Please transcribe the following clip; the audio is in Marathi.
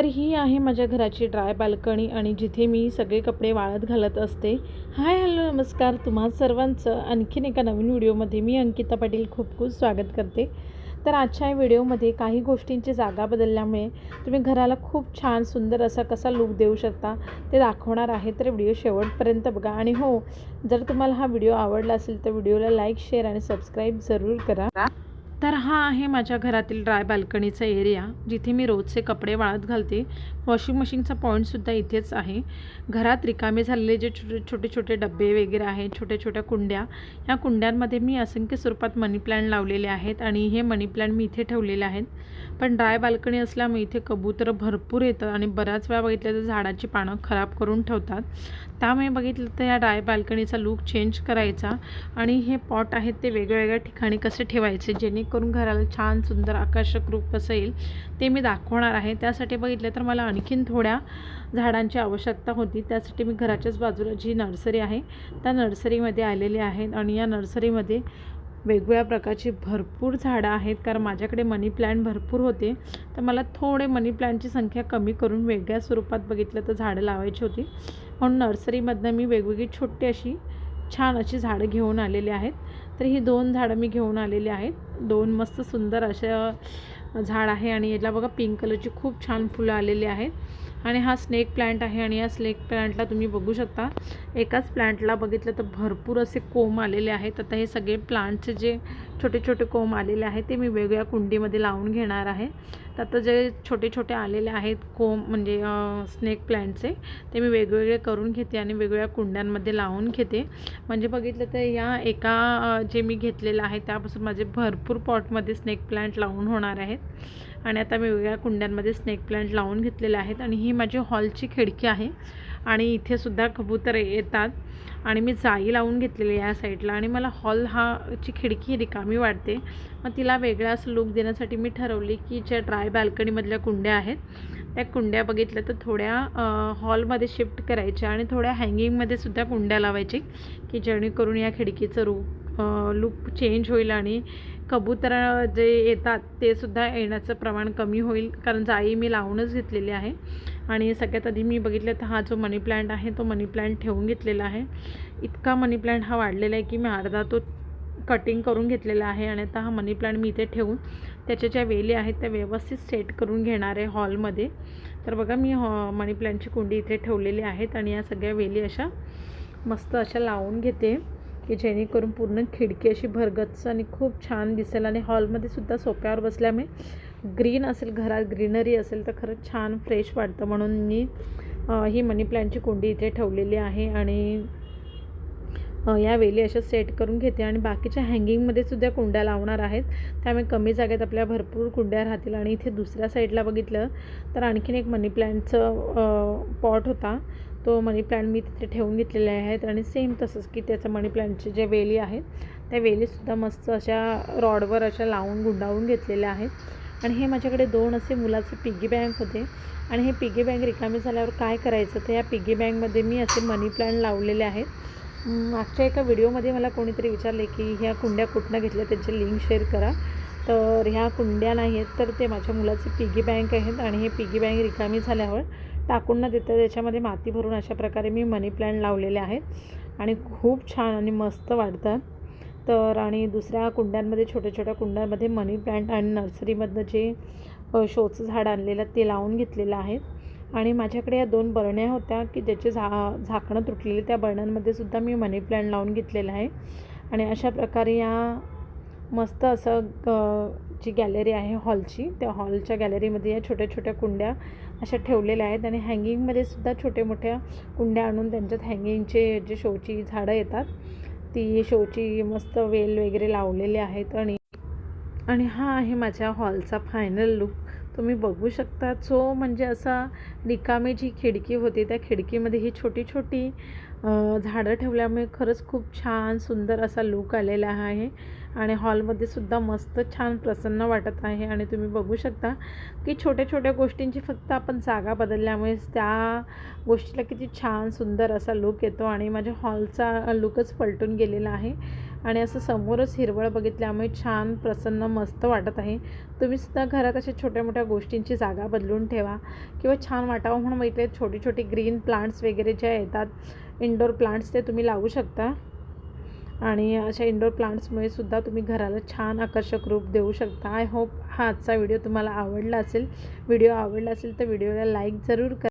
तर ही आहे माझ्या घराची ड्राय बाल्कनी आणि जिथे मी सगळे कपडे वाळत घालत असते. हाय हॅलो नमस्कार तुम्हा सर्वांचं. आणखीन एका नवीन व्हिडिओमध्ये मी अंकिता पाटील खूप खूप स्वागत करते. तर आजच्या या व्हिडिओमध्ये काही गोष्टींची जागा बदलल्यामुळे तुम्ही घराला खूप छान सुंदर असा कसा लूक देऊ शकता ते दाखवणार आहे. तर व्हिडिओ शेवटपर्यंत बघा. आणि हो जर तुम्हाला हा व्हिडिओ आवडला असेल तर व्हिडिओला लाईक शेअर आणि सबस्क्राईब जरूर करा. तर हा आहे माझ्या घरातील ड्राय बाल्कनीचा एरिया जिथे मी रोजचे कपडे वाळत घालते. वॉशिंग मशीनचा पॉईंटसुद्धा इथेच आहे. घरात रिकामे झालेले जे छोटे छोटे छोटे डबे वगैरे आहेत छोट्या छोट्या कुंड्या या कुंड्यांमध्ये मी असंख्य स्वरूपात मनी प्लॅन्ट लावलेले आहेत आणि हे मनी प्लॅन्ट मी इथे ठेवलेले आहेत. पण ड्राय बाल्कनी असल्यामुळे इथे कबूतर भरपूर येतात आणि बऱ्याच वेळा बघितलं तर झाडाची पानं खराब करून ठेवतात. त्यामुळे बघितलं तर या ड्राय बाल्कनीचा लूक चेंज करायचा आणि हे पॉट आहेत ते वेगवेगळ्या ठिकाणी कसे ठेवायचे करून घराला छान सुंदर आकर्षक रूप कसं येईल ते मी दाखवणार आहे. त्यासाठी बघितलं तर मला आणखीन थोड्या झाडांची आवश्यकता होती. त्यासाठी मी घराच्याच बाजूला जी नर्सरी आहे त्या नर्सरीमध्ये आलेली आहे आणि या नर्सरीमध्ये वेगवेगळ्या प्रकारची भरपूर झाडं आहेत. कारण माझ्याकडे मनी प्लॅन्ट भरपूर होते. तर मला थोडे मनी प्लॅन्टची संख्या कमी करून वेगळ्या स्वरूपात बघितलं तर झाडं लावायची होती. म्हणून नर्सरीमधनं मी वेगवेगळी छोटी अशी छान अशी झाडं घेऊन आलेली आहेत. तर ही दोन झाडं मी घेऊन आलेली आहेत. दोन मस्त सुंदर अशा झाड आहे आणि याला बघा पिंक कलरची खूप छान फुलं आलेली आहेत. आणि हा स्नेक प्लांट आहे आणि या स्नेक प्लांटला तुम्ही बघू शकता एकाच प्लांटला बघितलं तर भरपूर असे कोंब आलेले आहेत. आता हे सगळे प्लांटचे जे छोटे छोटे कोंब आलेले आहेत ते मी वेगळ्या कुंडीमध्ये लावून घेणार आहे. तर आता जे छोटे छोटे आलेले आहेत कोंब म्हणजे स्नेक प्लांटचे ते मी वेगवेगळे करून घेते आणि वेगवेगळ्या कुंड्यांमध्ये लावून घेते. म्हणजे बघितलं तर या एका जे मी घेतलेलं आहे त्यापासून माझे भरपूर पॉटमध्ये स्नेक प्लांट लावून होणार आहेत. आणि आता मी वेगळ्या कुंड्यांमध्ये स्नेक प्लांट लावून घेतलेले आहेत आणि ही माझी हॉलची खिडकी आहे. आणि इथेसुद्धा कबूतर येतात. आणि मी जाई लावून घेतलेली आहे या साईडला आणि मला हॉल हा ची खिडकी रिकामी वाटते. मग तिला वेगळा असं लुक देण्यासाठी मी ठरवली की ज्या ड्राय बाल्कनीमधल्या कुंड्या आहेत त्या कुंड्या बघितल्या तर थोड्या हॉलमध्ये शिफ्ट करायच्या आणि थोड्या हँगिंगमध्ये सुद्धा कुंड्या लावायची की जेणेकरून या खिडकीचं रूप लुक चेंज होईल आणि कबूतर जे येतात ते सुद्धा येण्याचं प्रमाण कमी होईल. कारण जाई मी लावूनच घेतलेली आहे. आणि सगळ्यात आधी मी बघितलं तर हा जो मनी प्लांट आहे तो मनी प्लांट ठेवून घेतलेला आहे. इतका मनी प्लांट हा वाढलेला आहे की मी अर्धा तो कटिंग करून घेतलेला आहे आणि आता हा मनी प्लांट मी इथे ठेवून त्याच्या ज्या वेली आहेत त्या व्यवस्थित सेट करून घेणार आहे हॉलमध्ये तर बघा मी हॉ मनी प्लांटची कुंडी इथे ठेवलेली आहेत आणि या सगळ्या वेली अशा मस्त अशा लावून घेते. की जेणेकरून पूर्ण खिडकी अशी भरगच्च आणि खूप छान दिसेल आणि हॉलमध्ये सुद्धा सोप्यावर बसल्यामुळे ग्रीन असेल घरात ग्रीनरी असेल तर खरंच छान फ्रेश वाटतं. म्हणून मी ही मनी प्लॅनची कुंडी इथे ठेवलेली आहे आणि या वेली अशा सेट करून घेते आणि बाकीच्या हँगिंगमध्ये सुद्धा कुंड्या लावणार आहेत. त्यामुळे कमी जागेत आपल्या भरपूर कुंड्या राहतील. आणि इथे दुसऱ्या साईडला बघितलं तर आणखीन एक मनी प्लॅनचं पॉट होता. तो मनी प्लांट मी तिथे ठेवून घेतलेले आहेत आणि सेम तसंच की त्याचं मनी प्लांटचे जे वेली आहेत त्या वेलीसुद्धा मस्त अशा रॉडवर अशा लावून गुंडाळून घेतलेल्या आहेत. आणि हे माझ्याकडे दोन असे मुलाचे पिगी बँक होते. आणि हे पिगी बँक रिकामी झाल्यावर काय करायचं? तर या पिगी बँकमध्ये मी असे मनी प्लांट लावलेले आहेत. मागच्या एका व्हिडिओमध्ये मला कोणीतरी विचारले की ह्या कुंड्या कुठनं घेतल्या? त्यांचे लिंक शेअर करा. तर ह्या कुंड्या नाही आहेत तर ते माझ्या मुलाचे पिगी बँक आहेत आणि हे पिगी बँक रिकामी झाल्यावर टाकून न देता त्याच्यामध्ये माती भरून अशा प्रकारे मी मनी प्लॅन्ट लावलेले आहेत. आणि खूप छान आणि मस्त वाढतात. तर आणि दुसऱ्या कुंड्यांमध्ये छोट्या छोट्या कुंड्यांमध्ये मनी प्लॅन्ट आणि नर्सरीमधनं जे शोचं झाड आणलेलं ते लावून घेतलेलं आहे. आणि माझ्याकडे या दोन बरण्या होत्या की ज्याचे झा झाकणं तुटलेले त्या बरण्यांमध्ये सुद्धा मी मनी प्लॅन्ट लावून घेतलेलं आहे. आणि अशा प्रकारे या मस्त असं जी गॅलरी आहे हॉलची त्या हॉलच्या गॅलरीमध्ये या छोट्या छोट्या कुंड्या अशा ठेवलेल्या आहेत आणि हँगिंगमध्ये सुद्धा छोट्या मोठ्या कुंड्या आणून त्यांच्यात हँगिंगचे जे शोची झाडं येतात ती शोची मस्त वेल वगैरे लावलेले आहेत आणि आणि हा आहे माझ्या हॉलचा फायनल लुक. तुम्ही बघू शकता. सो म्हणजे असा रिकामी जी खिडकी होती त्या खिडकीमध्ये ही छोटी छोटी झाडं ठेवल्यामुळे खरंच खूप छान सुंदर असा लुक आलेला आहे. आणि हॉलमध्ये सुद्धा मस्त छान प्रसन्न वाटत आहे. आणि तुम्ही बघू शकता की छोट्या छोट्या गोष्टींची फक्त आपण जागा बदलल्यामुळेच त्या गोष्टीला किती छान सुंदर असा लुक येतो आणि माझ्या हॉलचा लुकच पलटून गेलेला आहे. आणि असं समोरच हिरवळ बघितल्यामुळे छान प्रसन्न मस्त वाटत आहे. तुम्हीसुद्धा घरात अशा छोट्या मोठ्या गोष्टींची जागा बदलून ठेवा किंवा छान वाटावं म्हणून माहिती आहे छोटी छोटी ग्रीन प्लांट्स वगैरे ज्या येतात इनडोर प्लांट्स ते तुम्ही लावू शकता. आणि अशा इंडोर प्लांट्समुळे सुद्धा तुम्ही घराला छान आकर्षक रूप देऊ शकता. आय होप हा आजचा व्हिडिओ तुम्हाला आवडला असेल. व्हिडिओ आवडला असेल तर व्हिडिओला लाईक जरूर करा.